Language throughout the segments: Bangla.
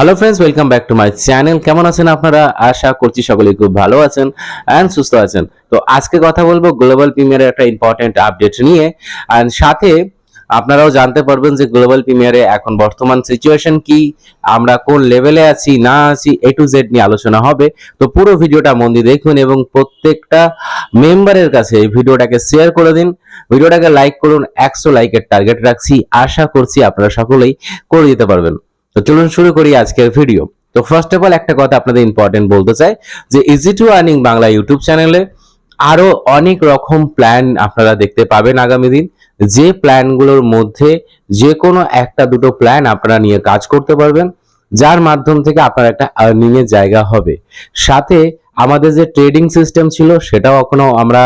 Hello friends welcome back to my channel কেমন আছেন আপনারা? আশা করছি সকলেই খুব ভালো আছেন অ্যান্ড সুস্থ আছেন। তো আজকে কথা বলব গ্লোবাল প্রিমিয়ারের একটা ইম্পর্টেন্ট আপডেট নিয়ে। অ্যান্ড সাথে আপনারাও জানতে পারবেন যে গ্লোবাল প্রিমিয়ারে এখন বর্তমান সিচুয়েশন কি, আমরা কোন লেভেলে আছি, না আছি এ টু জেড নিয়ে আলোচনা হবে। তো পুরো ভিডিওটা মন দিয়ে দেখুন এবং প্রত্যেকটা মেম্বারের কাছে এই ভিডিওটাকে শেয়ার করে দিন। ভিডিওটাকে লাইক করুন, একশো লাইকের টার্গেট রাখছি। আশা করছি আপনারা সকলেই করে দিতে পারবেন। তো চলুন শুরু করি আজকের ভিডিও তো ফার্স্ট অফ অল একটা কথা আপনাদের ইম্পর্টেন্ট বলতে চাই যে easy to earning Bangla YouTube চ্যানেলে আরও অনেক রকম প্ল্যান আপনারা দেখতে পাবেন আগামী দিন। যে প্ল্যানগুলোর মধ্যে যে কোনো একটা দুটো প্ল্যান আপনারা নিয়ে কাজ করতে পারবেন, যার মাধ্যম থেকে আপনার একটা আর্নিং এর জায়গা হবে। সাথে আমাদের যে ট্রেডিং সিস্টেম ছিল, সেটাও এখনও আমরা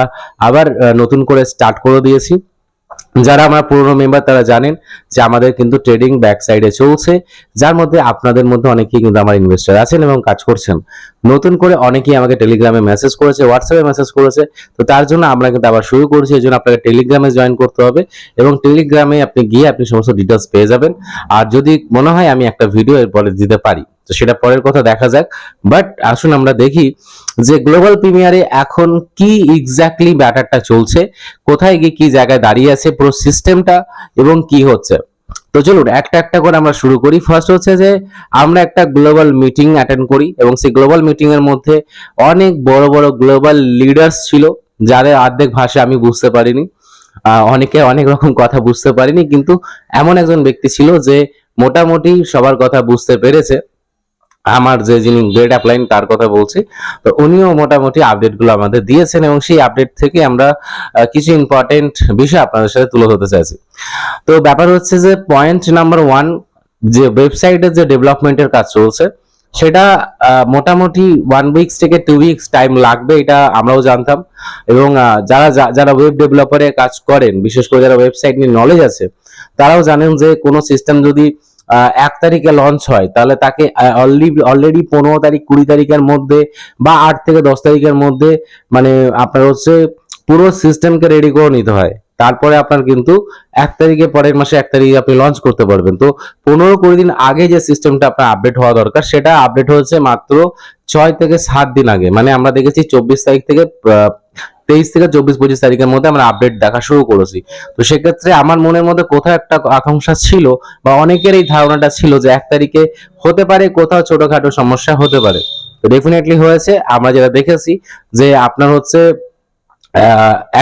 আবার নতুন করে স্টার্ট করে দিয়েছি। যারা আমার পুরনো মেম্বার তারা জানেন যে আমাদের কিন্তু ট্রেডিং ব্যাক সাইডে চলছে, যার মধ্যে আপনাদের মধ্যে অনেকেই কিন্তু আমার ইনভেস্টার আছেন এবং কাজ করছেন। নতুন করে অনেকেই আমাকে টেলিগ্রামে মেসেজ করেছে হোয়াটসঅ্যাপে মেসেজ করেছে, তো তার জন্য আমরা কিন্তু আবার শুরু করছি, এই জন্য আপনাকে টেলিগ্রামে জয়েন করতে হবে এবং টেলিগ্রামে আপনি গিয়ে আপনি সমস্ত ডিটেলস পেয়ে যাবেন। আর যদি মনে হয় আমি একটা ভিডিও এরপরে দিতে পারি। তো সেটা পরের কথা দেখা যাক। বাট আসুন আমরা দেখি যে গ্লোবাল প্রিমিয়ারে এখন কি এক্স্যাক্টলি ব্যাটারটা চলছে, কোথায় গিয়ে কি জায়গায় দাঁড়িয়ে আছে, পুরো সিস্টেমটা এবং কি হচ্ছে। তো চলুন, একটা একটা করে আমরা শুরু করি। ফার্স্ট হচ্ছে যে আমরা একটা গ্লোবাল মিটিং অ্যাটেন্ড করি এবং সেই গ্লোবাল মিটিং এর মধ্যে অনেক বড় বড় গ্লোবাল লিডার্স ছিল, যাদের অর্ধেক ভাষা আমি বুঝতে পারিনি। অনেকে অনেক রকম কথা বুঝতে পারিনি, কিন্তু এমন একজন ব্যক্তি ছিল যে মোটামুটি সবার কথা বুঝতে পেরেছে। আমার যে যিনি গ্রেড অ্যাপ্লাইন তার কথা বলছি। তো উনিও মোটামুটি আপডেটগুলো আমাদের দিয়েছেন এবং সেই আপডেট থেকে আমরা কিছু ইম্পর্টেন্ট বিষয় আপনাদের সাথে তুলে ধরতে চাইছি। তো ব্যাপার হচ্ছে যে পয়েন্ট নাম্বার ওয়ান যে ওয়েবসাইটের যে ডেভেলপমেন্টের কাজ চলছে, সেটা মোটামুটি ওয়ান উইকস থেকে টু উইকস টাইম লাগবে, এটা আমরাও জানতাম। এবং যারা যারা ওয়েব ডেভেলপারে কাজ করেন, বিশেষ করে যারা ওয়েবসাইট নিয়ে নলেজ আছে, তারাও জানেন যে কোনো সিস্টেম যদি এক তারিখে লঞ্চ হয়, তাহলে তাকে অলরেডি পনেরো তারিখ, কুড়ি তারিখের মধ্যে বা আট থেকে দশ তারিখের মধ্যে মানে আপনার হচ্ছে পুরো সিস্টেমকে রেডি করে নিতে হয়। তারপরে আপনার কিন্তু এক তারিখে পরের মাসে এক তারিখে আপনি লঞ্চ করতে পারবেন। তো পনেরো কুড়ি দিন আগে যে সিস্টেমটা আপনার আপডেট হওয়া দরকার, সেটা আপডেট হয়েছে মাত্র ছয় থেকে সাত দিন আগে। মানে আমরা দেখেছি চব্বিশ তারিখ থেকে তেইশ থেকে চব্বিশ, পঁচিশ তারিখের মধ্যে আমরা আপডেট দেখা শুরু করেছি। তো সেক্ষেত্রে আমার মনের মধ্যে কোথাও একটা আকাঙ্ক্ষা ছিল বা অনেকের এই ধারণাটা ছিল যে এক তারিখে হতে পারে, কোথাও ছোটখাটো সমস্যা হতে পারে। তো ডেফিনেটলি হয়েছে। আমরা যেটা দেখেছি যে আপনার হচ্ছে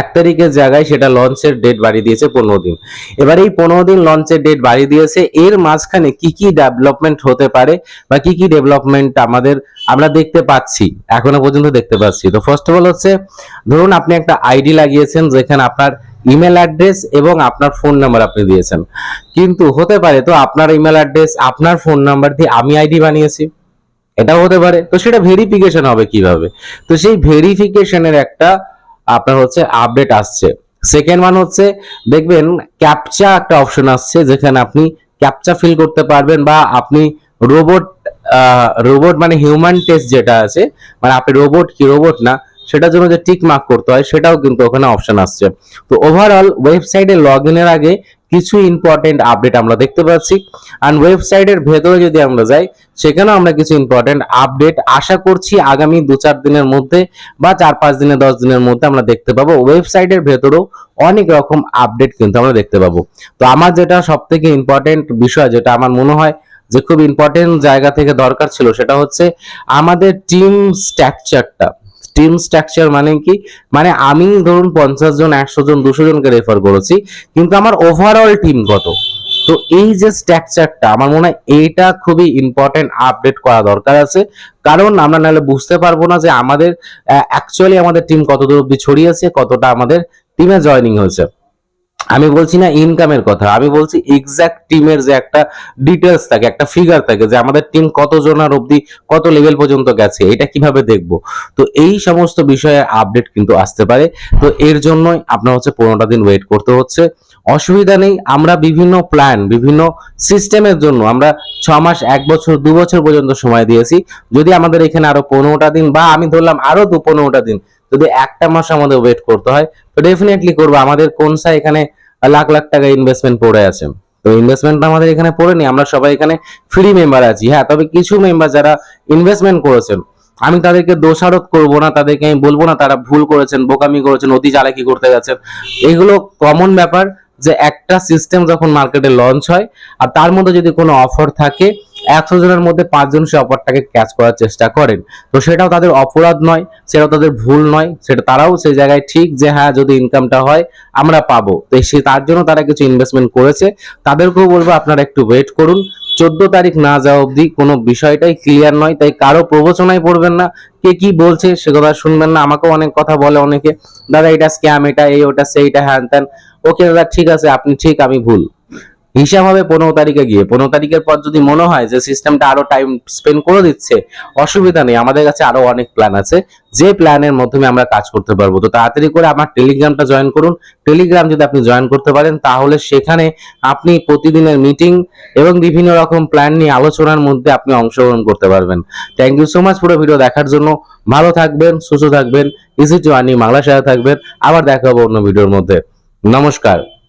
এক তারিখের জায়গায় সেটা লঞ্চের ডেট বাড়িয়ে দিয়েছে পনেরো দিন। এবার এই পনেরো দিন লঞ্চের ডেট বাড়িয়ে দিয়েছে, এর মাঝখানে কি কি ডেভেলপমেন্ট হতে পারে বা কি কি ডেভেলপমেন্ট আমাদের আমরা দেখতে পাচ্ছি, এখনও পর্যন্ত দেখতে পাচ্ছি। তো ফার্স্ট অফ অল হচ্ছে, ধরুন আপনি একটা আইডি লাগিয়েছেন যেখানে আপনার ইমেল অ্যাড্রেস এবং আপনার ফোন নাম্বার আপনি দিয়েছেন। কিন্তু হতে পারে তো আপনার ইমেল অ্যাড্রেস আপনার ফোন নাম্বার দিয়ে আমি আইডি বানিয়েছি। এটাও হতে পারে। তো সেটা ভেরিফিকেশন হবে কীভাবে? তো সেই ভেরিফিকেশনের একটা আপনার হচ্ছে আপডেট আসছে। সেকেন্ড ওয়ান হচ্ছে, দেখবেন ক্যাপচা একটা অপশন আসছে যেখানে আপনি ক্যাপচা ফিল করতে পারবেন বা আপনি রোবট রোবট মানে হিউম্যান টেস্ট যেটা আছে মানে আপনি রোবট কি রোবট না, সেটার জন্য যে টিক মার্ক করতে হয়, সেটাও কিন্তু ওখানে অপশন আসছে। তো ওভারঅল ওয়েবসাইটে লগ ইনের আগে কিছু ইম্পর্টেন্ট আপডেট আমরা দেখতে পাচ্ছি। আর ওয়েবসাইটের ভেতরে যদি আমরা যাই, সেখানেও আমরা কিছু ইম্পর্টেন্ট আপডেট আশা করছি আগামী দু চার দিনের মধ্যে বা চার পাঁচ দিনে, দশ দিনের মধ্যে আমরা দেখতে পাবো। ওয়েবসাইটের ভেতরেও অনেক রকম আপডেট কিন্তু আমরা দেখতে পাবো। তো আমার যেটা সব থেকে ইম্পর্টেন্ট বিষয় যেটা আমার মনে হয় যে খুব ইম্পর্টেন্ট জায়গা থেকে দরকার ছিল সেটা হচ্ছে আমাদের টিম স্ট্রাকচারটা টিম স্ট্রাকচার মানে কি? মানে আমি ধরুন পঞ্চাশ জন, একশো জন, দুশো জনকে রেফার করেছি, কিন্তু আমার ওভারঅল টিম কত? তো এই যে স্ট্রাকচারটা আমার মনে হয় এইটা খুবই ইম্পর্টেন্ট আপডেট করা দরকার আছে। কারণ আমরা নাহলে বুঝতে পারব না যে আমাদের অ্যাকচুয়ালি আমাদের টিম কত দূর অব্দি ছড়িয়েছে, কতটা আমাদের টিমে জয়নিং হয়েছে। আমি বলছি না ইনকামের কথা, আমি বলছি এক্সাক্ট টিমের যে একটা ডিটেলস থাকে, একটা ফিগার থাকে যে আমাদের টিম কত জনের অবধি কত লেভেল পর্যন্ত গেছে, এটা কীভাবে দেখব? তো এই সমস্ত বিষয়ে আপডেট কিন্তু আসতে পারে। তো এর জন্যই আপনার হচ্ছে পনেরোটা দিন ওয়েট করতে হচ্ছে। অসুবিধা নেই, আমরা বিভিন্ন প্ল্যান বিভিন্ন সিস্টেমের জন্য আমরা ছ মাস, এক বছর, দু বছর পর্যন্ত সময় দিয়েছি। যদি আমাদের এখানে আরও পনেরোটা দিন বা আমি ধরলাম আরও দু পনেরোটা দিন যদি একটা মাস আমাদের ওয়েট করতে হয়, তো ডেফিনেটলি করব। আমাদের কোনসা এখানে লাখ লাখ টাকা ইনভেস্টমেন্ট পড়ে আছে। তো ইনভেস্টমেন্ট আমাদের এখানে পড়ে নি আমরা সবাই এখানে ফ্রি মেম্বার আছি। হ্যাঁ তবে কিছু মেম্বার যারা ইনভেস্টমেন্ট করেছেন, আমি তাদেরকে দোষারোপ করব না, তাদেরকে আমি বলব না তারা ভুল করেছেন, বোকামি করেছেন, অতি চালাকি করতে গেছেন এগুলো কমন ব্যাপার যে একটা সিস্টেম যখন মার্কেটে লঞ্চ হয়, আর তার মধ্যে যদি কোনো অফার থাকে একশো জনের মধ্যে পাঁচজন সে অফারটাকে ক্যাচ করার চেষ্টা করেন। তো সেটাও তাদের অপরাধ নয়, সেটাও তাদের ভুল নয়, সেটা তারাও সেই জায়গায় ঠিক যে হ্যাঁ যদি ইনকামটা হয়, আমরা পাবো। তো সে, তার জন্য তারা কিছু ইনভেস্টমেন্ট করেছে। তাদেরকেও বলব আপনারা একটু ওয়েট করুন। চোদ্দ তারিখ না যাওয়া অবধি কোনো বিষয়টাই ক্লিয়ার নয়, তাই কারও প্রবচনায় পড়বেন না। কে কি বলছে সে কথা শুনবেন না। আমাকেও অনেক কথা বলে অনেকে, দাদা, এটা স্ক্যাম এটা এই, ওটা সেইটা হ্যান ত্যান ওকে, দাদা, ঠিক আছে, আপনি ঠিক, আমি ভুল। হিসাব হবে পনেরো তারিখে গিয়ে। পনেরো তারিখের পর যদি মনে হয় যে সিস্টেমটা আরও টাইম স্পেন্ড করে দিচ্ছে, অসুবিধা নেই। আমাদের কাছে আরও অনেক প্ল্যান আছে। যে প্ল্যানের মাধ্যমে আমরা কাজ করতে পারব। তো তাড়াতাড়ি করে আমার টেলিগ্রামটা জয়েন করুন। টেলিগ্রাম যদি আপনি জয়েন করতে পারেন, তাহলে সেখানে আপনি প্রতিদিনের মিটিং এবং বিভিন্ন রকম প্ল্যান নিয়ে আলোচনার মধ্যে আপনি অংশগ্রহণ করতে পারবেন। থ্যাংক ইউ সো মাচ পুরো ভিডিও দেখার জন্য। ভালো থাকবেন, সুস্থ থাকবেন। ইজি টু আর্নিং বাংলা সাথে থাকবেন। আবার দেখা হবে অন্য ভিডিওর মধ্যে। নমস্কার।